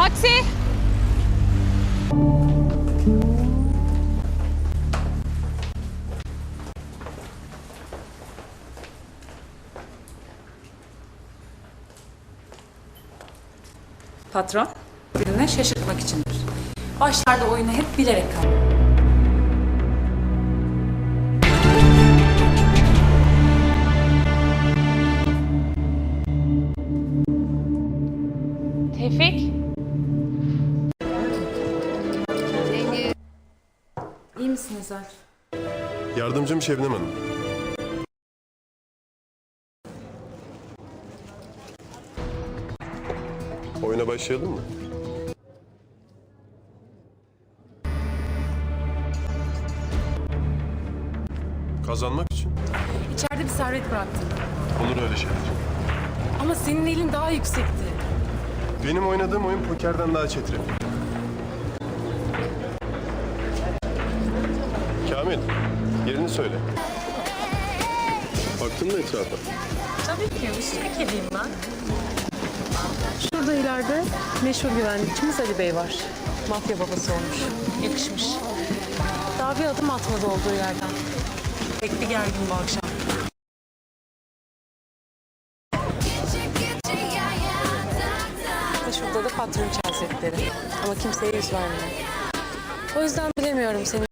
Taksi. Patron, birine şaşırtmak içindir. Başlarda oyunu hep bilerek kal. Tevfik. İyi misin Ezel? Yardımcım Şebnem Hanım. Oyuna başlayalım mı? Kazanmak için. İçeride bir servet bıraktın. Olur öyle şeyler. Ama senin elin daha yüksekti. Benim oynadığım oyun pokerden daha çetrefil. Kamil, yerini söyle. Baktın mı etrafa? Tabii ki. Işık edeyim ben. Şurada ileride meşhur güvenlikçimiz Ali Bey var. Mafya babası olmuş. Yakışmış. Daha bir adım atmadı olduğu yerden. Pek bir gergin bu akşam. Şurada da patron hazretleri. Ama kimseye yüz vermiyor. O yüzden bilemiyorum seni